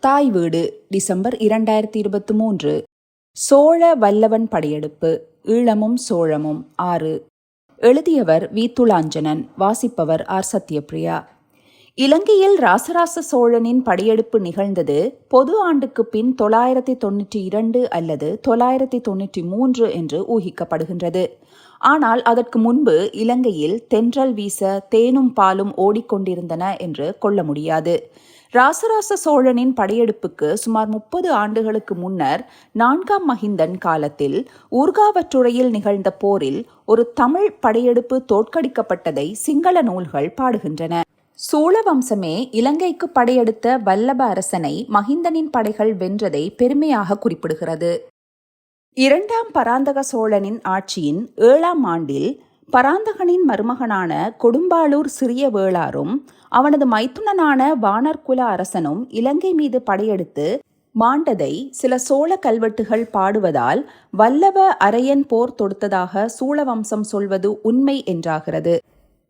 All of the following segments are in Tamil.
தாய் வீடு டிசம்பர் இரண்டாயிரத்தி இருபத்தி மூன்று. சோழ வல்லவன் படையெடுப்பு ஈழமும் சோழமும். ஆறு. எழுதியவர் வீத்துளாஞ்சனன் வாசிப்பவர் ஆர். சத்யபிரியா இலங்கையில் ராசராச சோழனின் படையெடுப்பு நிகழ்ந்தது பொது ஆண்டுக்கு பின் தொள்ளாயிரத்தி தொன்னூற்றி இரண்டு அல்லது தொள்ளாயிரத்தி தொன்னூற்றி மூன்று என்று ஊகிக்கப்படுகின்றது. ஆனால் அதற்கு முன்பு இலங்கையில் தென்றல் வீச தேனும் பாலும் ஓடிக்கொண்டிருந்தன என்று கொள்ள முடியாது. ராசராச சோழனின் படையெடுப்புக்கு சுமார் முப்பது ஆண்டுகளுக்கு முன்னர் நான்காம் மகிந்தன் காலத்தில் ஊர்காவற்றுறையில் நிகழ்ந்த போரில் ஒரு தமிழ் படையெடுப்பு தோற்கடிக்கப்பட்டதை சிங்கள நூல்கள் பாடுகின்றன. சோழ வம்சமே இலங்கைக்கு படையெடுத்த வல்லப அரசனை மகிந்தனின் படைகள் வென்றதை பெருமையாக குறிப்பிடுகிறது. இரண்டாம் பராந்தக சோழனின் ஆட்சியின் ஏழாம் ஆண்டில் பராந்தகனின் மருமகனான கொடும்பாளூர் சிறிய வேளாரும் அவனது மைத்துனனான வானர்குல அரசனும் இலங்கை மீது படையெடுத்து மாண்டதை சில சோழ கல்வெட்டுகள் பாடுவதால் வல்லவ அரையன் போர் தொடுத்ததாக சூழவம்சம் சொல்வது உண்மை என்றாகிறது.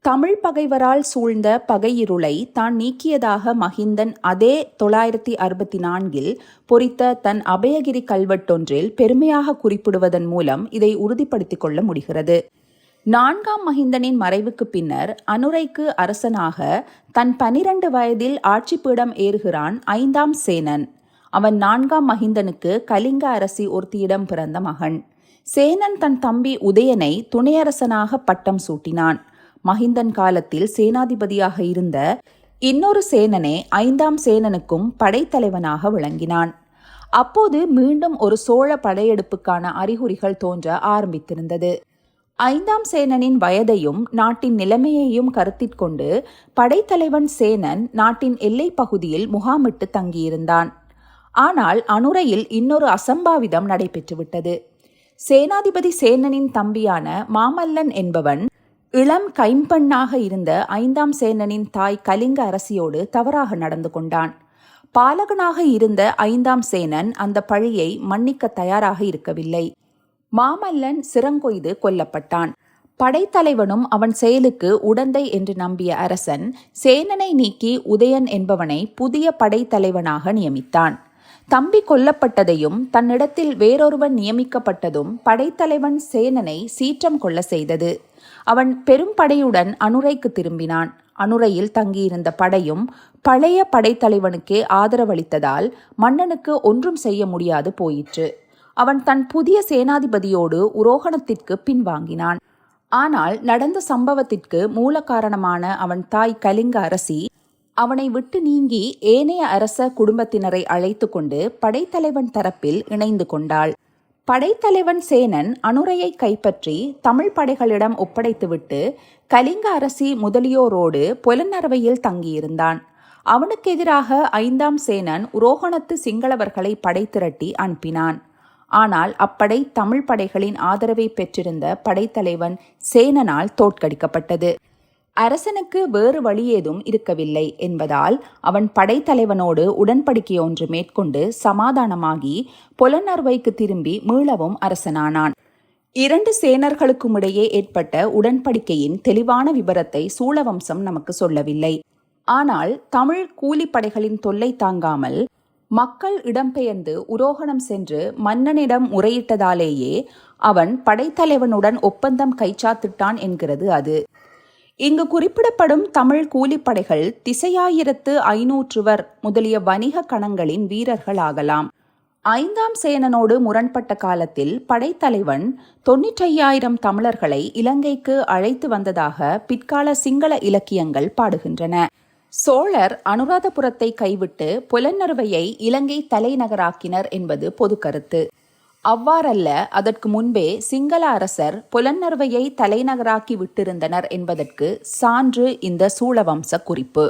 தமிழ் பகைவரால் சூழ்ந்த பகையிருளை தான் நீக்கியதாக மகிந்தன் அதே தொள்ளாயிரத்தி அறுபத்தி நான்கில் பொறித்த தன் அபயகிரி கல்வெட்டொன்றில் பெருமையாக குறிப்பிடுவதன் மூலம் இதை உறுதிப்படுத்திக் கொள்ள முடிகிறது. நான்காம் மகிந்தனின் மறைவுக்கு பின்னர் அனுரைக்கு அரசனாக தன் பனிரண்டு வயதில் ஆட்சி பீடம் ஏறுகிறான் ஐந்தாம் சேனன். அவன் நான்காம் மகிந்தனுக்கு கலிங்க அரசி ஒருத்தியிடம் பிறந்த மகன். சேனன் தன் தம்பி உதயனை துணையரசனாக பட்டம் சூட்டினான். மகிந்தன் காலத்தில் சேனாதிபதியாக இருந்த இன்னொரு சேனனே ஐந்தாம் சேனனுக்கும் படைத்தலைவனாக விளங்கினான். அப்போது மீண்டும் ஒரு சோழ படையெடுப்புக்கான அறிகுறிகள் தோன்ற ஆரம்பித்திருந்தது. ஐந்தாம் சேனனின் வயதையும் நாட்டின் நிலைமையையும் கருத்திற்கொண்டு படைத்தலைவன் சேனன் நாட்டின் எல்லைப் பகுதியில் முகாமிட்டு தங்கியிருந்தான். ஆனால் அனுரையில் இன்னொரு அசம்பாவிதம் நடைபெற்றுவிட்டது. சேனாதிபதி சேனனின் தம்பியான மாமல்லன் என்பவன் இளம் கைம்பெண்ணாக இருந்த ஐந்தாம் சேனனின் தாய் கலிங்க அரசியோடு தவறாக நடந்து கொண்டான். பாலகனாக இருந்த ஐந்தாம் சேனன் அந்த பழியை மன்னிக்க தயாராக இருக்கவில்லை. மாமல்லன் சிறங்கொய்து கொல்லப்பட்டான். படைத்தலைவனும் அவன் செயலுக்கு உடந்தை என்று நம்பிய அரசன் சேனனை நீக்கி உதயன் என்பவனை புதிய படைத்தலைவனாக நியமித்தான். தம்பி கொல்லப்பட்டதையும் தன்னிடத்தில் வேறொருவன் நியமிக்கப்பட்டதும் படைத்தலைவன் சேனனை சீற்றம் கொள்ள செய்தது. அவன் பெரும் படையுடன் அனுரைக்கு திரும்பினான். அனுரையில் தங்கியிருந்த படையும் பழைய படைத்தலைவனுக்கே ஆதரவளித்ததால் மன்னனுக்கு ஒன்றும் செய்ய முடியாது போயிற்று. அவன் தன் புதிய சேனாதிபதியோடு உரோகணத்திற்கு பின்வாங்கினான் ஆனால் நடந்த சம்பவத்திற்கு மூல காரணமான அவன் தாய் கலிங்க அரசி அவனை விட்டு நீங்கி ஏனைய அரச குடும்பத்தினரை அழைத்து கொண்டு படைத்தலைவன் தரப்பில் இணைந்து கொண்டாள். படைத்தலைவன் சேனன் அனுரையை கைப்பற்றி தமிழ் படைகளிடம் ஒப்படைத்துவிட்டு கலிங்க அரசி முதலியோரோடு புலனரவையில் தங்கியிருந்தான். அவனுக்கு எதிராக ஐந்தாம் சேனன் உரோகணத்து சிங்களவர்களை படைத்திரட்டி அனுப்பினான். ஆனால் அப்படை தமிழ் படைகளின் ஆதரவை பெற்றிருந்த படைத்தலைவன் சேனனால் தோற்கடிக்கப்பட்டது. அரசனுக்கு வேறு வழியேதும் இருக்கவில்லை என்பதால் அவன் படைத்தலைவனோடு உடன்படிக்கை ஒன்று மேற்கொண்டு சமாதானமாகி புலனர்வைக்கு திரும்பி மீளவும் அரசனானான். இரண்டு சேனர்களுக்கும் இடையே ஏற்பட்ட உடன்படிக்கையின் தெளிவான விபரத்தை சூழவம்சம் நமக்கு சொல்லவில்லை. ஆனால் தமிழ் கூலிப்படைகளின் தொல்லை தாங்காமல் மக்கள் இடம்பெயர்ந்து உரோகணம் சென்று மன்னனிடம் முறையிட்டதாலேயே அவன் படைத்தலைவனுடன் ஒப்பந்தம் கைச்சாத்திட்டான் என்கிறது அது. இங்கு குறிப்பிடப்படும் தமிழ் கூலிப்படைகள் திசையாயிரத்து ஐநூற்றுவர் முதலிய வணிக கணங்களின் வீரர்கள் ஆகலாம் ஐந்தாம் சேனனோடு முரண்பட்ட காலத்தில் படைத்தலைவன் தொன்னூற்றையாயிரம் தமிழர்களை இலங்கைக்கு அழைத்து வந்ததாக பிற்கால சிங்கள இலக்கியங்கள் பாடுகின்றன. சோழர் அனுராதபுரத்தை கைவிட்டு புலன்னறுவையை இலங்கை தலைநகராக்கினர் என்பது பொது கருத்து. அவ்வாறல்ல அதற்கு முன்பே சிங்கள அரசர் புலன்னறுவையை தலைநகராக்கி விட்டிருந்தனர் என்பதற்கு சான்று இந்த சூழவம்ச குறிப்பு.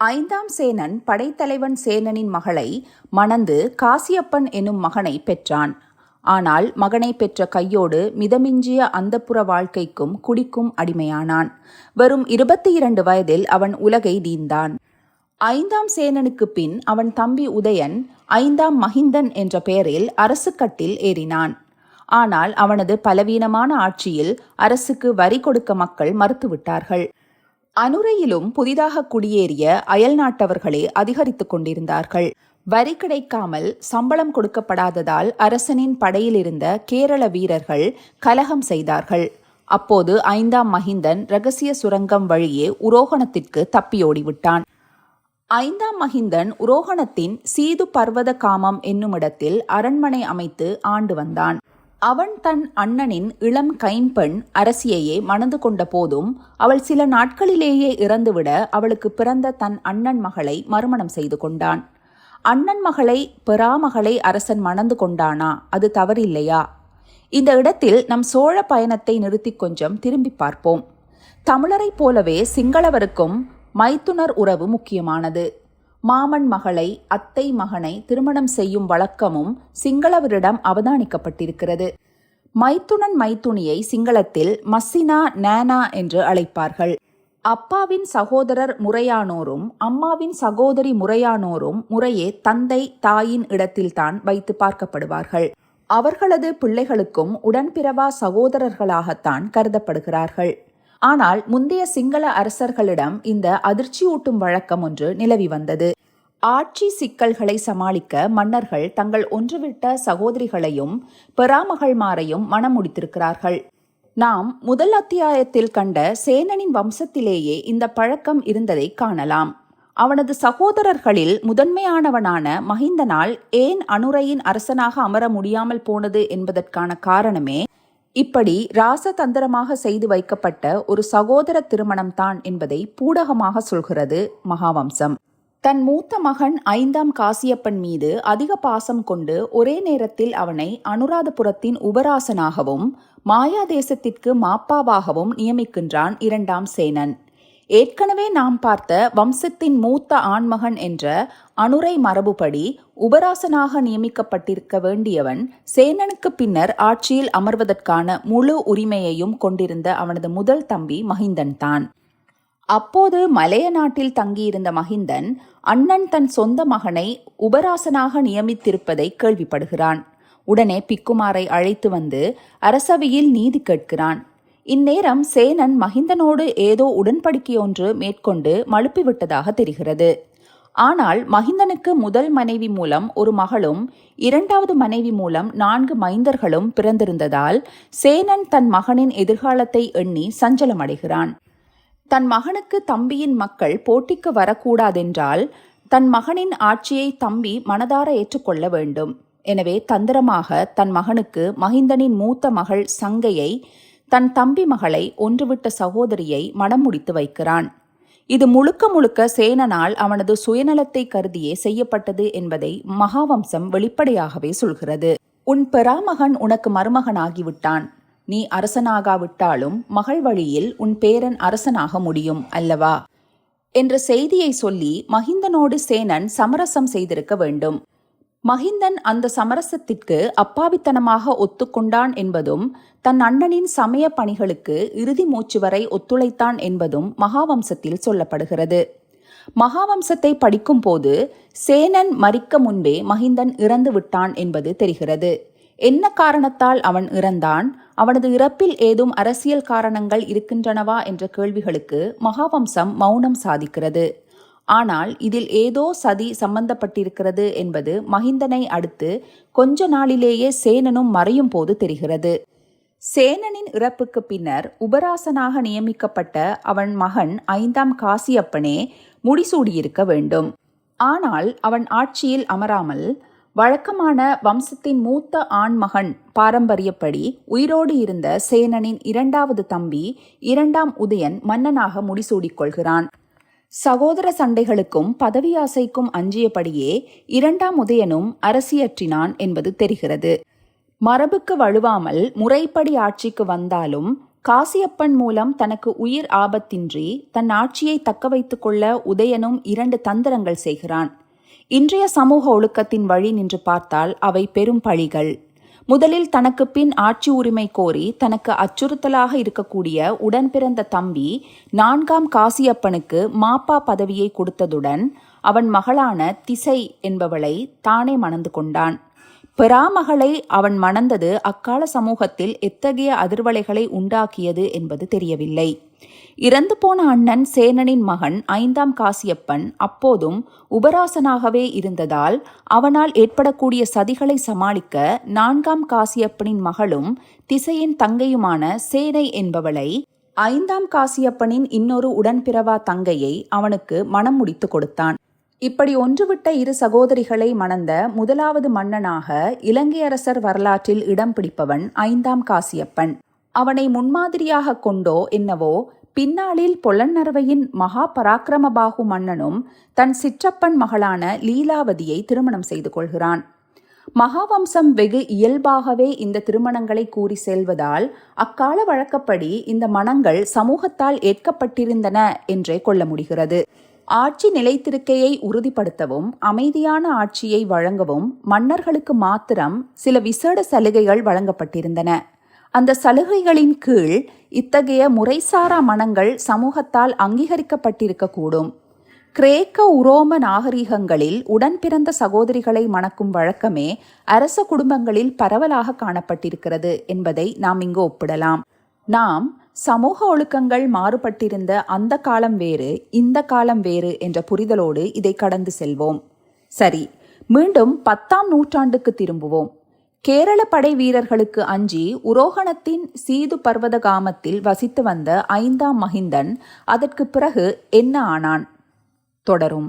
ஐந்தாம் சேனன் படைத்தலைவன் சேனனின் மகளை மணந்து காசியப்பன் எனும் மகனை பெற்றான். ஆனால் மகனை பெற்ற கையோடு மிதமிஞ்சிய அந்தப்புற வாழ்க்கைக்கும் குடிக்கும் அடிமையானான். வெறும் இருபத்தி இரண்டு வயதில் அவன் உலகை தீந்தான் ஐந்தாம் சேனனுக்கு பின் அவன் தம்பி உதயன் ஐந்தாம் மகிந்தன் என்ற பெயரில் அரசு கட்டில் ஏறினான். ஆனால் அவனது பலவீனமான ஆட்சியில் அரசுக்கு வரி கொடுக்க மக்கள் மறுத்துவிட்டார்கள். அனுரையிலும் புதிதாக குடியேறிய அயல்நாட்டவர்களே அதிகரித்துக் கொண்டிருந்தார்கள். வரி கிடைக்காமல் சம்பளம் கொடுக்கப்படாததால் அரசனின் படையிலிருந்த கேரள வீரர்கள் கலகம் செய்தார்கள். அப்போது ஐந்தாம் மகிந்தன் ரகசிய சுரங்கம் வழியே உரோகணத்திற்கு தப்பியோடிவிட்டான். ஐந்தாம் மகிந்தன் உரோகணத்தின் சீது பர்வத காமம் என்னுமிடத்தில் அரண்மனை அமைத்து ஆண்டு வந்தான். அவன் தன் அண்ணனின் இளம் கைம்பெண் அரசியையே மணந்து கொண்ட போதும் அவள் சில நாட்களிலேயே இறந்துவிட அவளுக்கு பிறந்த தன் அண்ணன் மகளை மறுமணம் செய்து கொண்டான். அண்ணன் மகளை பெறாமகளை அரசன் மணந்து கொண்டானா? அது தவறில்லையா? இந்த இடத்தில் நம் சோழ பயணத்தை நிறுத்தி கொஞ்சம் திரும்பி பார்ப்போம். தமிழரைப் போலவே சிங்களவருக்கும் மைத்துனர் உறவு முக்கியமானது. மாமன் மகளை அத்தை மகனை திருமணம் செய்யும் வழக்கமும் சிங்களவரிடம் அவதானிக்கப்பட்டிருக்கிறது. மைத்துனன் மைத்துனியை சிங்களத்தில் மசினா நேனா என்று அழைப்பார்கள். அப்பாவின் சகோதரர் முறையானோரும் அம்மாவின் சகோதரி முறையானோரும் முறையே தந்தை தாயின் இடத்தில்தான் வைத்து பார்க்கப்படுவார்கள். அவர்களது பிள்ளைகளுக்கும் உடன்பிறவா சகோதரர்களாகத்தான் கருதப்படுகிறார்கள். ஆனால் முந்தைய சிங்கள அரசர்களிடம் இந்த அதிர்ச்சியூட்டும் வழக்கம் ஒன்று நிலவி வந்தது. ஆட்சி சிக்கல்களை சமாளிக்க மன்னர்கள் தங்கள் ஒன்றுவிட்ட சகோதரிகளையும் பெறாமகள்மாரையும் மணமுடித்திருக்கிறார்கள். நாம் முதல் அத்தியாயத்தில் கண்ட சேனனின் வம்சத்திலேயே இந்த பழக்கம் இருந்ததை காணலாம். அவனது சகோதரர்களில் முதன்மையானவனான மகிந்தனால் ஏன் அனுரையின் அரசனாக அமர முடியாமல் போனது என்பதற்கான காரணமே இப்படி ராசதந்திரமாக செய்து வைக்கப்பட்ட ஒரு சகோதர திருமணம்தான் என்பதை பூடகமாக சொல்கிறது மகாவம்சம். தன் மூத்த மகன் ஐந்தாம் காசியப்பன் மீது அதிக பாசம் கொண்டு ஒரே நேரத்தில் அவனை அனுராதபுரத்தின் உபராசனாகவும் மாயாதேசத்திற்கு மாப்பாவாகவும் நியமிக்கின்றான் இரண்டாம் சேனன். ஏற்கனவே நாம் பார்த்த வம்சத்தின் மூத்த ஆண்மகன் என்ற அனுரை மரபுபடி உபராசனாக நியமிக்கப்பட்டிருக்க வேண்டியவன் சேனனுக்கு பின்னர் ஆட்சியில் அமர்வதற்கான முழு உரிமையையும் கொண்டிருந்த அவனது முதல் தம்பி மகிந்தன் தான் அப்போது மலைய நாட்டில் தங்கியிருந்த மகிந்தன் அண்ணன் தன் சொந்த மகனை உபராசனாக நியமித்திருப்பதை கேள்விப்படுகிறான். உடனே பிக்குமாரை அழைத்து வந்து அரசவையில் நீதி கேட்கிறான். இந்நேரம் சேனன் மகிந்தனோடு ஏதோ உடன்படிக்கையொன்று மேற்கொண்டு மழுப்பிவிட்டதாக தெரிகிறது. ஆனால் மகிந்தனுக்கு முதல் மனைவி மூலம் ஒரு மகளும் இரண்டாவது மனைவி மூலம் நான்கு மைந்தர்களும் பிறந்திருந்ததால் சேனன் தன் மகனின் எதிர்காலத்தை எண்ணி சஞ்சலமடைகிறான். தன் மகனுக்கு தம்பியின் மக்கள் போட்டிக்கு வரக்கூடாதென்றால் தன் மகனின் ஆட்சியை தம்பி மனதார ஏற்றுக்கொள்ள வேண்டும். எனவே தந்திரமாக தன் மகனுக்கு மகிந்தனின் மூத்த மகள் சங்கையை தன் தம்பி மகளை ஒன்றுவிட்ட சகோதரியை மனம் முடித்து வைக்கிறான். இது முழுக்க முழுக்க சேனனால் அவனது சுயநலத்தை கருதியே செய்யப்பட்டது என்பதை மகாவம்சம் வெளிப்படையாகவே சொல்கிறது. உன் பெறாமகன் உனக்கு மருமகனாகிவிட்டான். நீ அரசனாகாவிட்டாலும் மகள் வழியில் உன் பேரன் அரசனாக முடியும் அல்லவா? என்ற செய்தியை சொல்லி மகிந்தனோடு சேனன் சமரசம் செய்திருக்க வேண்டும். மகிந்தன் அந்த சமரசத்திற்கு அப்பாவித்தனமாக ஒத்துக்கொண்டான் என்பதும் தன் அண்ணனின் சமய பணிகளுக்கு இறுதி மூச்சு வரை ஒத்துழைத்தான் என்பதும் மகாவம்சத்தில் சொல்லப்படுகிறது. மகாவம்சத்தை படிக்கும்போது சேனன் மறிக்க முன்பே மகிந்தன் இறந்து விட்டான் என்பது தெரிகிறது. என்ன காரணத்தால் அவன் இறந்தான்? அவனது இறப்பில் ஏதும் அரசியல் காரணங்கள் இருக்கின்றனவா என்ற கேள்விகளுக்கு மகாவம்சம் மௌனம் சாதிக்கிறது. ஆனால் இதில் ஏதோ சதி சம்பந்தப்பட்டிருக்கிறது என்பது மகிந்தனை அடுத்து கொஞ்ச நாளிலேயே சேனனும் மறையும் போது தெரிகிறது. சேனனின் இறப்புக்கு பின்னர் உபராசனாக நியமிக்கப்பட்ட அவன் மகன் ஐந்தாம் காசியப்பனே முடிசூடியிருக்க வேண்டும். ஆனால் அவன் ஆட்சியில் அமராமல் வழக்கமான வம்சத்தின் மூத்த ஆண்மகன் பாரம்பரியப்படி உயிரோடு இருந்த சேனனின் இரண்டாவது தம்பி இரண்டாம் உதயன் மன்னனாக முடிசூடிக் கொள்கிறான் சகோதர சண்டைகளுக்கும் பதவி ஆசைக்கும் அஞ்சியபடியே இரண்டாம் உதயனும் அரசியற்றினான் என்பது தெரிகிறது. மரபுக்கு வழுவாமல் முறைப்படி ஆட்சிக்கு வந்தாலும் காசியப்பன் மூலம் தனக்கு உயிர் ஆபத்தின்றி தன் ஆட்சியை தக்க வைத்துக் கொள்ள உதயனும் இரண்டு தந்திரங்கள் செய்கிறான். இன்றைய சமூக ஒழுக்கத்தின் வழி நின்று பார்த்தால் அவை பெரும் பழிகள். முதலில் தனக்கு பின் ஆட்சி உரிமை கோரி தனக்கு அச்சுறுத்தலாக இருக்கக்கூடிய உடன் பிறந்த தம்பி நான்காம் காசியப்பனுக்கு மாப்பா பதவியை கொடுத்ததுடன் அவன் மகளான திசை என்பவளை தானே மணந்து கொண்டான். பெறாமகளை அவன் மணந்தது அக்கால சமூகத்தில் எத்தகைய அதிர்வலைகளை உண்டாக்கியது என்பது தெரியவில்லை. இறந்து போன அண்ணன் சேனனின் மகன் ஐந்தாம் காசியப்பன் அப்போதும் உபராசனாகவே இருந்ததால் அவனால் ஏற்படக்கூடிய சதிகளை சமாளிக்க நான்காம் காசியப்பனின் மகளும் திசையின் தங்கையுமான சேனை என்பவளை ஐந்தாம் காசியப்பனின் இன்னொரு உடன்பிறவா தங்கையை அவனுக்கு மணம் முடித்து கொடுத்தான். இப்படி ஒன்றுவிட்ட இரு சகோதரிகளை மணந்த முதலாவது மன்னனாக இலங்கை அரசர் வரலாற்றில் இடம் பிடிப்பவன் ஐந்தாம் காசியப்பன். அவனை முன்மாதிரியாக கொண்டோ என்னவோ பின்னாளில் பொலன்னரவையின் மகா பராக்கிரமபாகு மன்னனும் தன் சிற்றப்பன் மகளான லீலாவதியை திருமணம் செய்து கொள்கிறான். மகாவம்சம் வெகு இயல்பாகவே இந்த திருமணங்களை கூறி செல்வதால் அக்கால வழக்கப்படி இந்த மணங்கள் சமூகத்தால் ஏற்கப்பட்டிருந்தன என்றே கொள்ள முடிகிறது. ஆட்சி நிலைத்திருக்கையை உறுதிப்படுத்தவும் அமைதியான ஆட்சியை வழங்கவும் மன்னர்களுக்கு மாத்திரம் சில விசேட சலுகைகள் வழங்கப்பட்டிருந்தன. அந்த சலுகைகளின் கீழ் இத்தகைய முறைசாரா மனங்கள் சமூகத்தால் அங்கீகரிக்கப்பட்டிருக்கக்கூடும். கிரேக்க உரோம நாகரிகங்களில் உடன் பிறந்த சகோதரிகளை மணக்கும் வழக்கமே அரச குடும்பங்களில் பரவலாக காணப்பட்டிருக்கிறது என்பதை நாம் இங்கு ஒப்பிடலாம். நாம் சமூக ஒழுக்கங்கள் மாறுபட்டிருந்த அந்த காலம் வேறு இந்த காலம் வேறு என்ற புரிதலோடு இதை கடந்து செல்வோம். சரி மீண்டும் பத்தாம் நூற்றாண்டுக்கு திரும்புவோம். கேரள படை வீரர்களுக்கு அஞ்சி உரோகணத்தின் சீது பர்வத காமத்தில் வசித்து வந்த ஐந்தாம் மகிந்தன் அதற்கு பிறகு என்ன ஆனான்? தொடரும்.